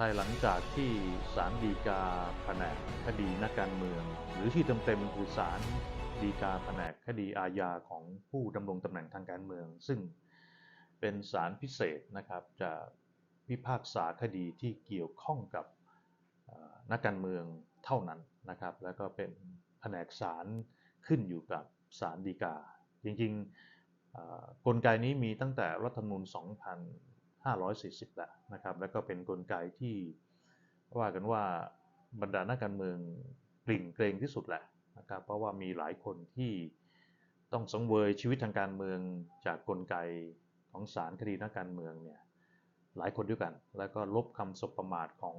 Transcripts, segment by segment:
ภายหลังจากที่ศาลฎีกาแผนกคดีนักการเมือง หรือที่เต็มๆคือศาลฎีกาแผนกคดีอาญาของผู้ดำรงตำแหน่งทางการเมือง ซึ่งเป็นศาลพิเศษนะครับจะพิพากษาคดีที่เกี่ยวข้องกับนักการเมืองเท่านั้นนะครับ แล้วก็เป็นแผนกศาลขึ้นอยู่กับศาลฎีกา จริงๆกลไกนี้มีตั้งแต่รัฐธรรมนูญ 540แล้วนะครับแล้วก็เป็นกลไกที่ว่ากันว่าบรรดานักการเมืองกลิ่งเกรงที่สุดแหละนะครับเพราะว่ามีหลายคนที่ต้องสังเวยชีวิตทางการเมืองจากกลไกของศาลคดีนักการเมืองเนี่ยหลายคนด้วยกัน แล้วก็ลบคำสบประมาทของ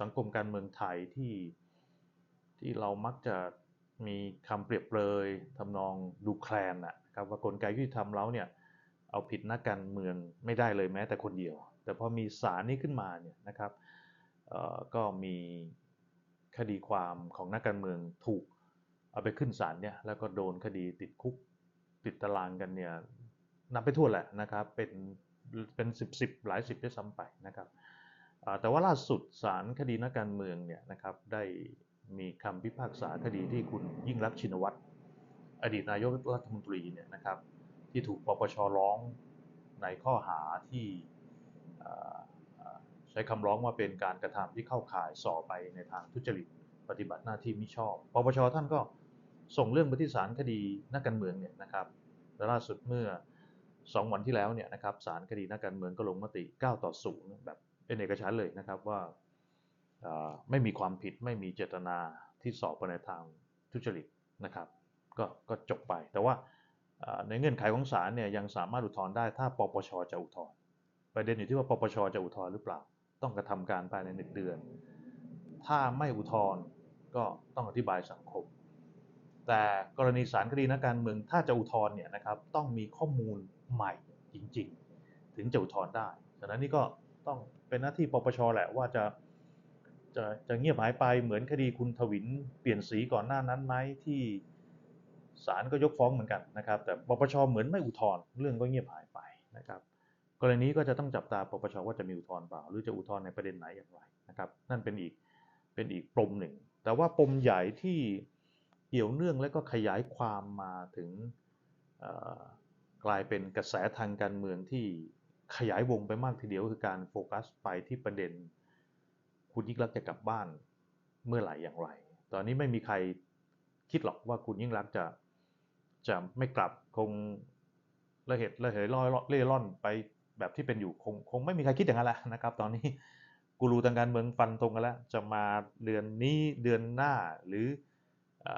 สังคมการเมืองไทยที่ที่เรามักจะมีคำเปรียบเปรยทำนองดูแคลนนะครับว่ากลไกยุติธรรมแล้วเนี่ย เอาผิดนักการเมืองไม่ได้เลยแม้แต่คนเดียว แต่พอมีศาลนี้ขึ้นมาเนี่ยนะครับก็มีคดีความของนักการเมืองถูกเอาไปขึ้นศาลเนี่ยแล้วก็โดนคดีติดคุกติดตารางกันเนี่ยนับไปทั่วแหละนะครับเป็นเป็นสิบสิบหลายสิบด้วยซ้ำไปนะครับแต่ว่าล่าสุดศาลคดีนักการเมืองเนี่ยนะครับได้มีคำพิพากษาคดีที่คุณยิ่งรักชินวัตรอดีตนายกรัฐมนตรีเนี่ยนะครับ ที่ถูกปปชร้องในข้อหาที่ใช้คำร้องว่าเป็นการกระทำที่เข้าข่ายส่อไปในทางทุจริตปฏิบัติหน้าที่มิชอบ ปปชท่านก็ส่งเรื่องไปที่ศาลคดีนักการเมืองเนี่ยนะครับและล่าสุดเมื่อ 2 วันที่แล้วเนี่ยนะครับศาลคดีนักการเมืองก็ลงมติ 9 ต่อ 0 แบบเป็นเอกฉันเลยนะครับว่าไม่มีความผิดไม่มีเจตนาที่สอบไปในทางทุจริตนะครับ ก็ก็จบไปแต่ว่า ในเงื่อนไขของศาลเนี่ยยังสามารถอุทธรณ์ได้ถ้าปปชจะอุทธรณ์ประเด็นอยู่ที่ว่าปปชจะอุทธรณ์หรือเปล่า ต้องกระทำการภายในหนึ่งเดือน ถ้าไม่อุทธรณ์ก็ต้องอธิบายสังคม แต่กรณีศาลคดีนักการเมืองถ้าจะอุทธรณ์เนี่ยนะครับต้องมีข้อมูลใหม่จริง ๆ ถึงจะอุทธรณ์ได้ฉะนั้นนี่ก็ต้องเป็นหน้าที่ปปชแหละว่าจะจะจะเงียบหายไปเหมือนคดีคุณทวินเปลี่ยนสีก่อนหน้านั้นไหมที่ ศาลก็ยกฟ้องเหมือนกันนะครับ แต่ปปชเหมือนไม่อุทธรณ์เรื่องก็เงียบหายไปนะครับ กรณีนี้ก็จะต้องจับตาปปชว่าจะมีอุทธรณ์เปล่า หรือจะอุทธรณ์ในประเด็นไหนอย่างไรนะครับ นั่นเป็นอีกเป็นอีกปมหนึ่ง แต่ว่าปมใหญ่ที่เกี่ยวเนื่องและก็ขยายความมาถึงกลายเป็นกระแสทางการเมืองที่ขยายวงไปมากทีเดียวคือการโฟกัสไปที่ประเด็น คุณยิ่งรักจะกลับบ้านเมื่อไหร่อย่างไร ตอนนี้ไม่มีใครคิดหรอกว่าคุณยิ่งรักจะ จะไม่กลับคงระเหตุระเหยลอยเล่ร่อนไปแบบที่เป็นอยู่คงคงไม่มีใครคิดอย่างนั้นแหละนะครับ ตอนนี้กูรูทางการเมืองฟันธงกันแล้ว จะมาเดือนนี้เดือนหน้าหรืออ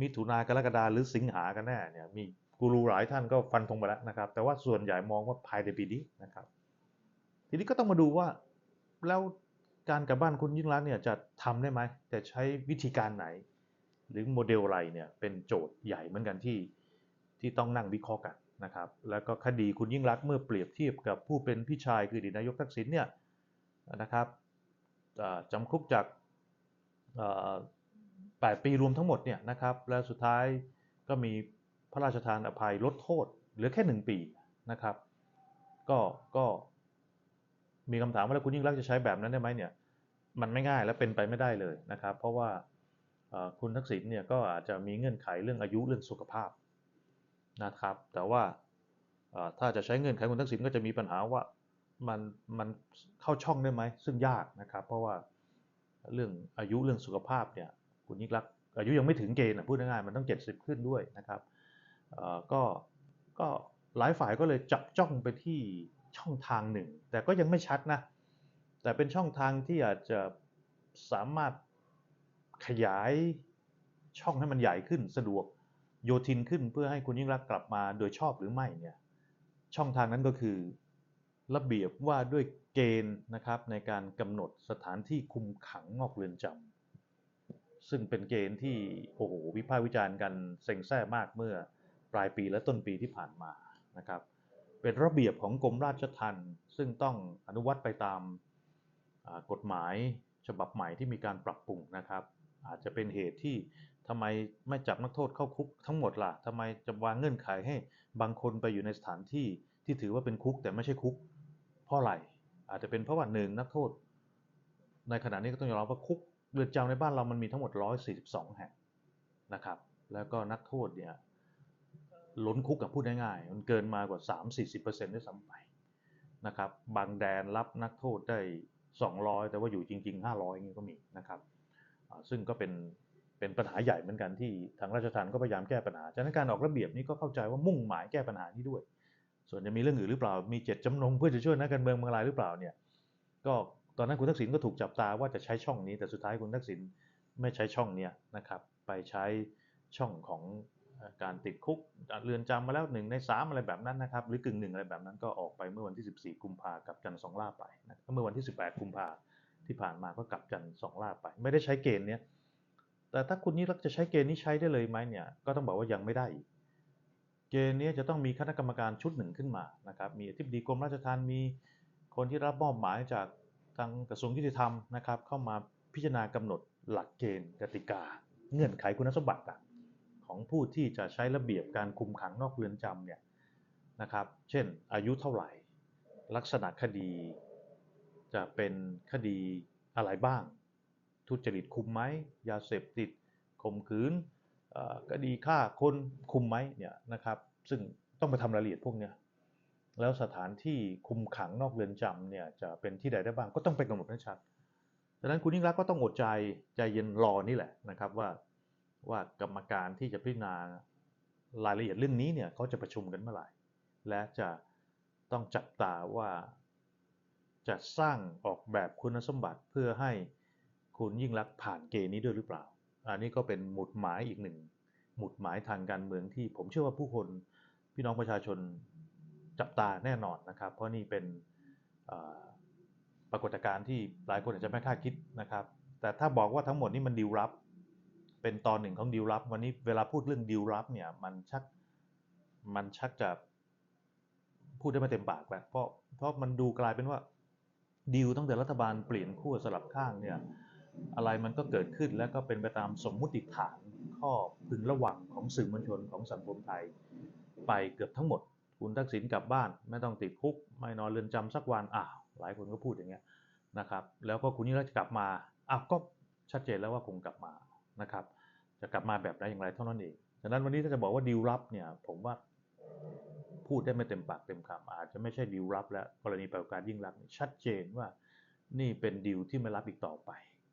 มิถุนากรกฎาหรือสิงหากันแน่เนี่ยมีกูรูหลายท่านก็ฟันธงไปแล้วนะครับ แต่ว่าส่วนใหญ่มองว่าภายในปีนี้นะครับ ทีนี้ก็ต้องมาดูว่าแล้วการกลับบ้านคุณยิ่งรักเนี่ยจะทำได้ไหมจะใช้วิธีการไหน หรือโมเดลอะไรเนี่ยเป็นโจทย์ใหญ่เหมือนกันที่ ที่ต้องนั่งวิเคราะห์กันนะครับ แล้วก็คดีคุณยิ่งรักเมื่อเปรียบเทียบกับผู้เป็นพี่ชายคืออดีตนายกทักษิณเนี่ยนะครับจำคุกจากเอ่อแปดปีรวมทั้งหมดเนี่ยนะครับ แล้วสุดท้ายก็มีพระราชทานอภัยลดโทษเหลือแค่หนึ่งปีนะครับ ก็ก็มีคำถามว่าแล้วคุณยิ่งรักจะใช้แบบนั้นได้ไหมเนี่ยมันไม่ง่ายและเป็นไปไม่ได้เลยนะครับ เพราะว่าคุณทักษิณเนี่ยก็อาจจะมีเงื่อนไขเรื่องอายุเรื่องสุขภาพ นะครับ แต่ว่าถ้าจะใช้เงื่อนไขคุณทักษิณก็จะมีปัญหาว่ามันมันเข้าช่องได้ไหม ซึ่งยากนะครับ เพราะว่าเรื่องอายุเรื่องสุขภาพเนี่ยคุณยิ่งรักอายุยังไม่ถึงเกณฑ์นะพูดง่ายๆมันต้อง 70 ขึ้นด้วยนะครับก็ก็หลายฝ่ายก็เลยจับจ้องไปที่ช่องทางหนึ่ง แต่ก็ยังไม่ชัดนะ แต่เป็นช่องทางที่อาจจะสามารถขยายช่องให้มันใหญ่ขึ้นสะดวก โยทินขึ้นเพื่อให้คุณยิ่งรักกลับมาโดยชอบหรือไม่เนี่ยช่องทางนั้นก็คือ ระเบียบว่าด้วยเกณฑ์นะครับในการกำหนดสถานที่คุมขังนอกเรือนจำซึ่งเป็นเกณฑ์ที่โอ้โหวิพากษ์วิจารณ์กันเซ็งแซ่มากเมื่อปลายปีและต้นปีที่ผ่านมานะครับเป็นระเบียบของกรมราชทัณฑ์ซึ่งต้องอนุวัตไปตามกฎหมายฉบับใหม่ที่มีการปรับปรุงนะครับ อาจจะเป็นเหตุที่ ทำไมไม่จับนักโทษเข้าคุกทั้งหมดล่ะทำไมจะวางเงื่อนไขให้บางคนไปอยู่ในสถานที่ที่ถือว่าเป็นคุกแต่ไม่ใช่คุก เพราะอะไรอาจจะเป็นเพราะว่าหนึ่งนักโทษ ในขณะนี้ก็ต้องยอมรับว่าคุกเรือนจำในบ้านเรามันมีทั้งหมด 142 แห่งนะครับ แล้วก็นักโทษเนี่ยล้นคุกกับพูดง่ายๆ มันเกินมากว่า 3-40%ด้วยซ้ำไปนะครับ บางแดนรับนักโทษได้ 200 แต่ว่าอยู่จริง ๆ 500อย่างนี้ก็มีนะครับ ซึ่งก็เป็น เป็นปัญหาใหญ่เหมือนกันที่ทางราชทัณฑ์ก็พยายามแก้ปัญหา ฉะนั้นการออกระเบียบนี้ก็เข้าใจว่ามุ่งหมายแก้ปัญหานี้ด้วย ส่วนจะมีเรื่องอื่นหรือเปล่า มีเจ็ดจำนงเพื่อจะช่วยนักการเมืองบางรายหรือเปล่าเนี่ย ก็ตอนนั้นคุณทักษิณก็ถูกจับตาว่าจะใช้ช่องนี้ แต่สุดท้ายคุณทักษิณไม่ใช้ช่องเนี้ยนะครับไปใช้ช่องของการติดคุกเรือนจำมาแล้วหนึ่งในสามอะไรแบบนั้นนะครับหรือกึ่งหนึ่งอะไรแบบนั้นก็ออกไปเมื่อวันที่ 14 กุมภากับจันทร์สองล่าไปนะเมื่อวันที่ 18 กุมภาที่ผ่านมาก็กลับจันสองล่าไป ไม่ได้ใช้เกณฑ์เนี้ย แต่ถ้าคุณยิ่รักจะใช้เกณฑ์นี้ใช้ได้เลยไหมเนี่ย ก็ต้องบอกว่ายังไม่ได้ เกณฑ์นี้จะต้องมีคณะกรรมการชุดหนึ่งขึ้นมานะครับ มีอธิบดีกรมราชทัณฑ์ มีคนที่รับมอบหมายจากทางกระทรวงยุติธรรมนะครับ เข้ามาพิจารณากำหนดหลักเกณฑ์กติกา เงื่อนไขคุณสมบัติของผู้ที่จะใช้ระเบียบการคุมขังนอกเรือนจำเนี่ยนะครับ เช่น อายุเท่าไหร่ ลักษณะคดีจะเป็นคดีอะไรบ้าง ทุจริตคุมไหมยาเสพติดข่มขืนคดีฆ่าคนคุมไหมเนี่ยนะครับ ซึ่งต้องไปทำรายละเอียดพวกเนี้ยแล้วสถานที่คุมขังนอกเรือนจำเนี่ยจะเป็นที่ใดได้บ้างก็ต้องไปกำหนดให้ชัดดังนั้นคุณยิ่งรักก็ต้องอดใจใจเย็นรอนี่แหละนะครับว่าว่ากรรมการที่จะพิจารณารายละเอียดเรื่องนี้เนี่ยเขาจะประชุมกันเมื่อไหร่ และจะต้องจับตาว่าจะสร้างออกแบบคุณสมบัติเพื่อให้ คุณยิ่งรักผ่านเกณฑ์นี้ด้วยหรือเปล่า อันนี้ก็เป็นหมุดหมายอีกหนึ่ง หมุดหมายทางการเมืองที่ผมเชื่อว่าผู้คนพี่น้องประชาชนจับตาแน่นอนนะครับ เพราะนี่เป็นปรากฏการณ์ที่หลายคนอาจจะไม่คาดคิดนะครับ แต่ถ้าบอกว่าทั้งหมดนี้มันดีลลับ เป็นตอนหนึ่งของดีลลับ วันนี้เวลาพูดเรื่องดีลลับเนี่ยมันชักมันชักจะพูดได้ไม่เต็มปากแล้วเพราะเพราะมันดูกลายเป็นว่าดีลตั้งแต่รัฐบาลเปลี่ยนขั้วสลับข้างเนี่ย อะไรมันก็เกิดขึ้นแล้วก็เป็นไปตามสมมุติฐานข้อพึงระวังของสื่อมวลชนของสังคมไทย ไปเกือบทั้งหมด คุณทักษิณกลับบ้าน ไม่ต้องติดคุก ไม่นอนเรือนจำสักวันอ้าวหลายคนก็พูดอย่างเงี้ยนะครับ แล้วก็คุณยิ่งรักจะกลับมาอ้าวก็ชัดเจนแล้วว่าคงกลับมานะครับ จะกลับมาแบบไหนอย่างไรเท่านั้นเองฉะนั้นวันนี้ถ้าจะบอกว่าดีลลับเนี่ยผมว่าพูดได้ไม่เต็มปากเต็มคำอาจจะไม่ใช่ดีลลับแล้วกรณีปราการยิ่งรักเนี่ยชัดเจนว่านี่เป็นดีลที่ไม่รับอีกต่อไป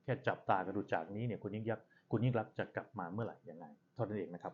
ค่จับตากันดูจากนี้เนี่ยคุณยิ่งยักคุณยิ่งรักจะกลับมาเมื่อไหร่ยังไงเท่านั้นเองนะครับ